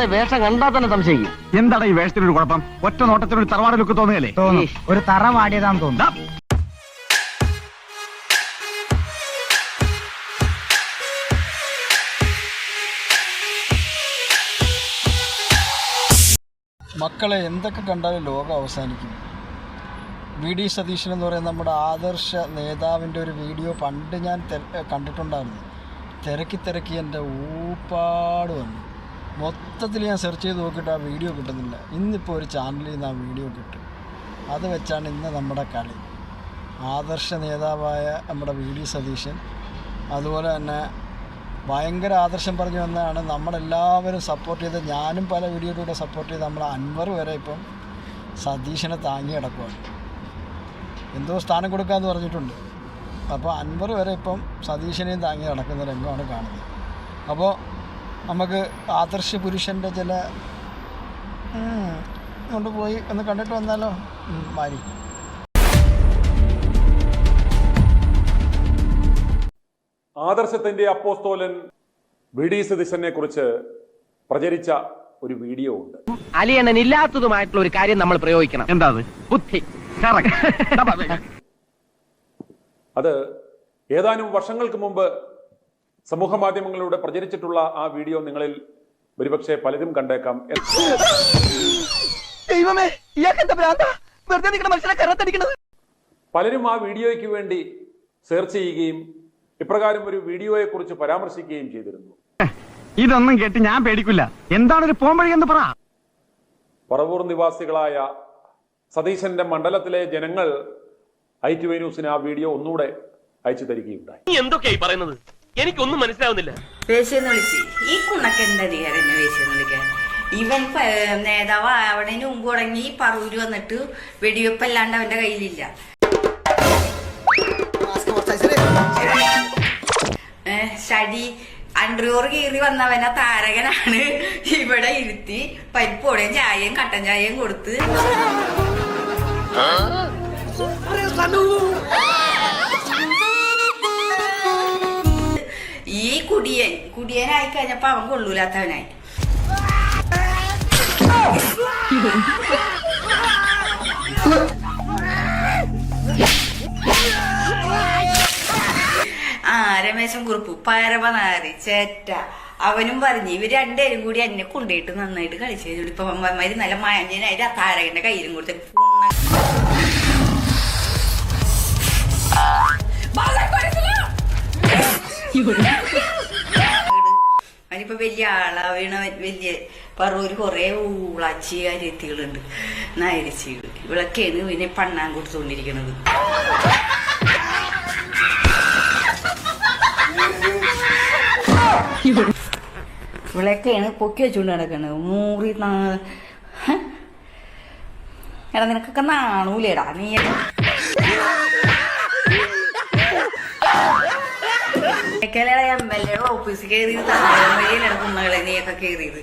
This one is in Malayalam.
വേഷം കണ്ടാ തന്നെ സംശയിക്കും. എന്താണ് ഈ വേഷത്തിനൊരു കുഴപ്പം? ഒറ്റ നോട്ടത്തിനൊരു തറവാട് ലുക്ക് തോന്നുകയല്ലേ? തോന്നും. ഒരു തറ വാടിയതാന്ന് തോന്നുന്നു മക്കളെ എന്തൊക്കെ കണ്ടാലും ലോകം അവസാനിക്കും. വി ഡി സതീശൻ എന്ന് പറയുന്ന നമ്മുടെ ആദർശ നേതാവിന്റെ ഒരു വീഡിയോ പണ്ട് ഞാൻ കണ്ടിട്ടുണ്ടായിരുന്നു. തിരക്കി തിരക്കി എന്റെ ഊപ്പാട് വന്നു. മൊത്തത്തിൽ ഞാൻ സെർച്ച് ചെയ്ത് നോക്കിയിട്ട് ആ വീഡിയോ കിട്ടുന്നില്ല. ഇന്നിപ്പോൾ ഒരു ചാനലിൽ നിന്ന് ആ വീഡിയോ കിട്ടും. അത് വെച്ചാണ് ഇന്ന് നമ്മുടെ കളി. ആദർശ നേതാവായ നമ്മുടെ വി ഡി സതീശൻ അതുപോലെ തന്നെ ഭയങ്കര ആദർശം പറഞ്ഞു വന്നതാണ് നമ്മളെല്ലാവരും സപ്പോർട്ട് ചെയ്ത് ഞാനും പല വീഡിയോയിലൂടെ സപ്പോർട്ട് ചെയ്ത് നമ്മൾ അൻവർ വരെ ഇപ്പം സതീശനെ താങ്ങി കിടക്കുകയാണ് എന്തോ സ്ഥാനം കൊടുക്കാമെന്ന് പറഞ്ഞിട്ടുണ്ട്. അപ്പോൾ അൻവർ വരെ ഇപ്പം സതീശനെയും താങ്ങി നടക്കുന്ന രംഗമാണ് കാണുന്നത്. അപ്പോൾ നമുക്ക് ആദർശ പുരുഷന്റെ ചില കൊണ്ടുപോയി ഒന്ന് കണ്ടിട്ട് വന്നാലോ? മാരി. ആദർശത്തിന്റെ അപ്പോസ്തോലൻ വി ഡി സതീശനെ കുറിച്ച് പ്രചരിച്ച ഒരു വീഡിയോ ഉണ്ട്. അലിയണ്ണൻ ഇല്ലാത്തതുമായിട്ടുള്ള ഒരു കാര്യം നമ്മൾ പ്രയോഗിക്കണം. എന്താ അത്? ബുദ്ധി. അത് ഏതാനും വർഷങ്ങൾക്ക് മുമ്പ് സമൂഹ മാധ്യമങ്ങളിലൂടെ പ്രചരിച്ചിട്ടുള്ള ആ വീഡിയോ നിങ്ങളിൽ ഒരുപക്ഷെ പലരും കണ്ടേക്കാം. പലരും ആ വീഡിയോയ്ക്ക് വേണ്ടി സെർച്ച് ചെയ്യുകയും ഇപ്രകാരം ഒരു വീഡിയോയെ കുറിച്ച് പരാമർശിക്കുകയും ചെയ്തിരുന്നു. ഇതൊന്നും കേട്ട് ഞാൻ പേടിക്കില്ല. എന്താണ് ഒരു പോംവഴി എന്ന് പറ. പറവൂർ നിവാസികളായ സതീശന്റെ മണ്ഡലത്തിലെ ജനങ്ങൾ ഐ ടി വൈ ന്യൂസിന് ആ വീഡിയോ ഒന്നുകൂടെ അയച്ചു തരികയുണ്ടായി. എന്തൊക്കെയായി പറയുന്നത്? എനിക്കൊന്നും മനസ്സിലാവുന്നില്ല. വേശ്യെന്ന് വിളിച്ച്. ഈ കുണ്ണക്ക് എന്താ അധികാരം എന്നെ വേശ്യെന്ന് വിളിക്കാൻ? ഇവൻ പ- നേതാവ് അവിടെ മുമ്പ് തുടങ്ങി പറൂര് വന്നിട്ട് വെടിവെപ്പ് അല്ലാണ്ട് അവന്റെ കയ്യിലില്ല. ഏ, ഷടി അണ്ടറിയോർ കീറി വന്നവനെ താരകനാണ്. ഇവിടെ ഇരുത്തി പരിപ്പോടെയും ചായയും കട്ടൻ ചായയും കൊടുത്ത്. കുടിയനായി കഴിഞ്ഞപ്പോ അവൻ കൊള്ളൂലാത്തവനായി. ആ രമേശൻ കുറുപ്പ് പരമനാരി ചേറ്റ. അവനും പറഞ്ഞു ഇവർ രണ്ടുപേരും കൂടി എന്നെ കൊണ്ടുപോയിട്ട് നന്നായിട്ട് കളിച്ചു ഇപ്പൊ അമ്മമാര് നല്ല മാഞ്ഞനായിട്ട് ആ താരകന്റെ കയ്യിലും കൊടുത്ത് അതിനിപ്പോ വലിയ ആളാവീണ വലിയ പറവൂര് കൊറേ ഊളാച്ചി കാര്യത്തികളുണ്ട് നായരച്ചികൾ ഇവളൊക്കെയാണ് പിന്നെ പണ്ണാൻ കൊടുത്തുകൊണ്ടിരിക്കുന്നത് ഇവളൊക്കെയാണ് പൊക്കി വെച്ചുകൊണ്ട് നടക്കുന്നത് മൂറി നാ- എടാ നിനക്കൊക്കെ നാണൂലേടാ നീ എം എൽ എയുടെ ഓഫീസിൽ കയറിയത് തലമുറയിലാണ് കുന്നകളെ നീയൊക്കെ കയറിയത്.